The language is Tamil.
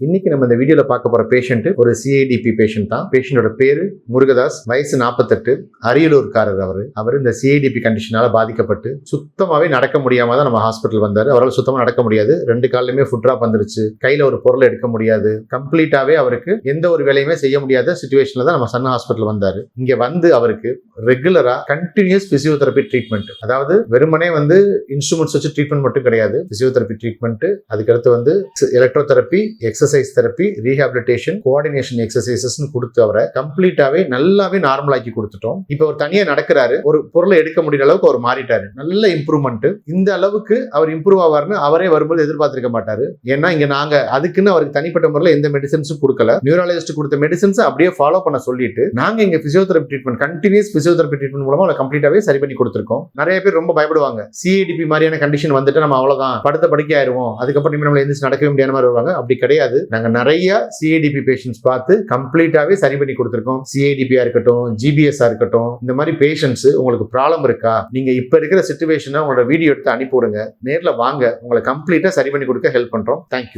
இன்னைக்கு நம்ம இந்த வீடியோவில் பார்க்க போகிற பேஷண்ட் ஒரு சிஐடிபி பேஷண்ட் தான். பேஷண்டோட பேர் முருகதாஸ். வயசு நாற்பத்தெட்டு அரியலூர்காரர் அவர். அவர் இந்த சிஐடிபி கண்டிஷனால பாதிக்கப்பட்டு சுத்தமாகவே நடக்க முடியாமல் தான் நம்ம ஹாஸ்பிட்டல் வந்தார். அவரால் சுத்தமாக நடக்க முடியாது. ரெண்டு காலிலுமே ஃபுட் ட்ராப் வந்துருச்சு. கையில் ஒரு பொருளை எடுக்க முடியாது. கம்ப்ளீட்டாகவே அவருக்கு எந்த ஒரு வேலையுமே செய்ய முடியாத சுச்சுவேஷனில் தான் நம்ம சன் ஹாஸ்பிட்டல் வந்தார். இங்கே வந்து அவருக்கு ரெகுலராக கண்டினியூஸ் ஃபிசியோதெரபி ட்ரீட்மெண்ட் அதாவது வெறுமனே வந்து இன்ஸ்ட்ருமெண்ட்ஸ் வச்சு ட்ரீட்மெண்ட் மட்டும் கிடையாது. பிசியோதெரப்பி ட்ரீட்மெண்ட் அதுக்கடுத்து வந்து electrotherapy exercise therapy rehabilitation coordination exercises கொடுத்து அவரை கம்ப்ளீட்டாவே நல்லாவே நார்மல் ஆக்கி கொடுத்துட்டோம். இப்போ அவர் தனியாக நடக்கிறாரு. ஒரு பொருளை எடுக்க முடியற அளவுக்கு அவர் மாறிட்டாரு. நல்ல இம்ப்ரூவ்மெண்ட் இந்த அளவுக்கு அவர் இம்ப்ரூவ் ஆவார்னு அவரே வரும்போது எதிர்பார்த்திருக்க மாட்டாரு. ஏன்னா இங்க நாங்க அதுக்குன்னு அவருக்கு தனிப்பட்ட முறையில் எந்த மெடிசன்ஸும் கொடுக்கல. நியூராலஜிஸ்ட் கொடுத்த மெடிசன்ஸ் அப்படியே ஃபாலோ பண்ண சொல்லிட்டு நாங்க இங்க physiotherapy treatment continues physiotherapy treatment மூலமா அவளை கம்ப்ளீட்டாவே சரி பண்ணி கொடுத்துருக்கோம். நிறைய பேர் ரொம்ப பயப்படுவாங்க. சிஏடிபி மாதிரியான கண்டிஷன் வந்துட்டு நம்ம அவ்வளவுதான் படுத்த படுக்கை ஆயிருவோம் அதுக்கப்புறம் இனிமே நம்மள எந்திரிச்சு நடக்கவே முடியாத மாதிரி வருவாங்க. அப்படி கிடையாது. நாங்க நிறைய சிஏடிபி பேஷன்ஸ் பார்த்து கம்ப்ளீட்டாவே சரி பண்ணி கொடுத்துருக்கோம். சிஏடிபியா இருக்கட்டும் ஜிபிஎஸ்ஆ இருக்கட்டும் இந்த மாதிரி பேஷன்ஸ் உங்களுக்கு ப்ராப்ளம் இருக்கா? நீங்க இப்ப இருக்கிற சுச்சுவேஷனை உங்களோட வீடியோ எடுத்து அனுப்பி விடுங்க நேரில் வாங்க. உங்களை கம்ப்ளீட்டா சரி பண்ணி கொடுக்க ஹெல்ப் பண்றோம். தேங்க்யூ